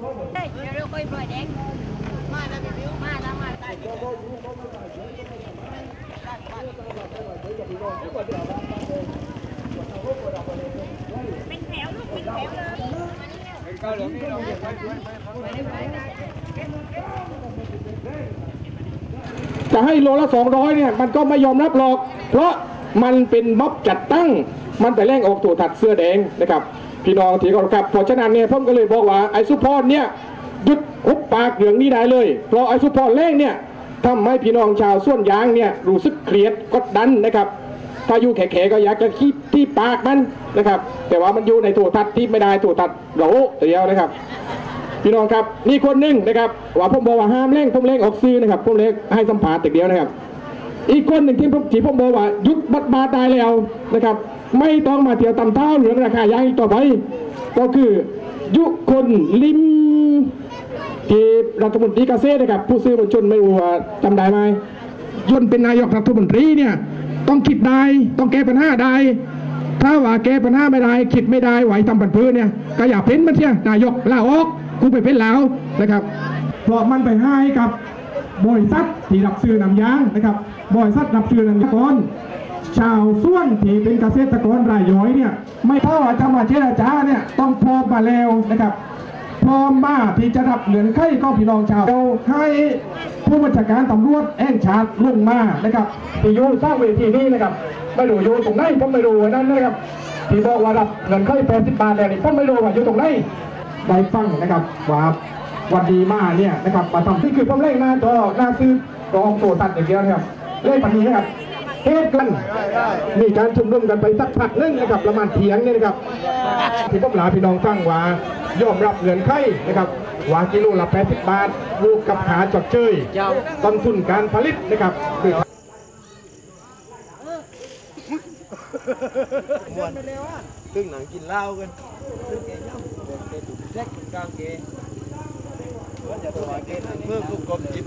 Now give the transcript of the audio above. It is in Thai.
เฮ้ยเดี๋ยวเราค่อยปล่อยแดงมาแล้วพี่บิวมาเป็นแถวลูกเป็นแถวยจะให้โลละ200เนี่ยมันก็ไม่ยอมรับหรอก เพราะมันเป็นม็อบจัดตั้ง มันแต่แรงออกตัวถัดเสื้อแดงนะครับ พี่น้องที่เคารพครับเพราะฉะนั้นเนี่ยผมก็เลยบอกว่าไอ้สุพรเนี่ยหยุดหุบปากเรื่องนี้ได้เลยเพราะไอ้สุพรแรงเนี่ยทำให้พี่น้องชาวส่วนยางเนี่ยรู้สึกเครียดกดดันนะครับ ถ้าอยู่แขกๆก็อยากจะขี้ที่ปากมันนะครับ แต่ว่ามันอยู่ในตัวทัดที่ไม่ได้ตัวทัดโหลเดียวนะครับ พี่น้องครับนี่คนหนึ่งนะครับว่าผมบอกว่าห้ามเล่งผมเล่งออกซื้อนะครับผมเล่งให้สัมภาษณ์แต่เดียวนะครับ อีกคนหนึ่งที่ผมที่ผมบอกว่ายุดบัดบาตายแล้วนะครับ ไม่ต้องมาเที่ยวตำเท้าเหลืองราคายางอีกต่อไป ก็คือยุคนลิมที่รัฐมนตรีเกษตรนะครับ ผู้ซื้อมวลชนไม่รู้ว่าจำได้ไหมยนเป็นนายกรัฐมนตรีเนี่ยต้องคิดได้ต้องแก้ปัญหาได้ถ้าว่าแก้ปัญหาไม่ได้คิดไม่ได้ไหวทำปันพื้นเนี่ย ก็อย่าเป็นมันเชียนายกลาออกกูไปเป็นแล้วนะครับเพราะมันไปให้กับบริษัทที่รับซื้อน้ำยางนะครับบริษัทรับซื้อน้ำยางก่อน ชาวส่วนที่เป็นเกษตรกรรายย่อยเนี่ยไม่เท่าว่าจะมาเจรจาเนี่ยต้องพร้อมมาแล้วนะครับ พร้อมมาที่จะรับเหลือนไข่ก็พี่น้องชาวเราให้ผู้บัญชาการตำรวจแห่งชาติลงมานะครับที่อยู่สร้างเวทีนี้นะครับไม่รู้อยู่ตรงไหนผมไม่รู้อันนั้นนะครับที่บอกว่ารับเงินไข่แปดสิบบาทแล้วนี่ผมไม่รู้ว่าอยู่ตรงไหนได้ฟังนะครับว่าวันดีมาเนี่ยนะครับมาทำที่คือผมเล่นหน้าจอหน้าซื้อกองโซตัดอย่างเดียวนะครับเล่นปันนี้นะครับ เทศกันมีการชุมนุมกันไปสักพักหนึงนะครับประมาณเถียงเนี่ยนะครับที่ผมลาพี่น้องฟังว่ายอมรับเงินไขนะครับว่ากิโลละ 80 บาทลูกกับหาจดเชยต้นทุนการผลิตนะครับคือตึ้งหนังกินเหล้ากันตึ้งแกย่ำเด็กเด็กแจ็คกลางเกว่าจะถวายเกณฑ์เพิ่มลูกกลมจิบ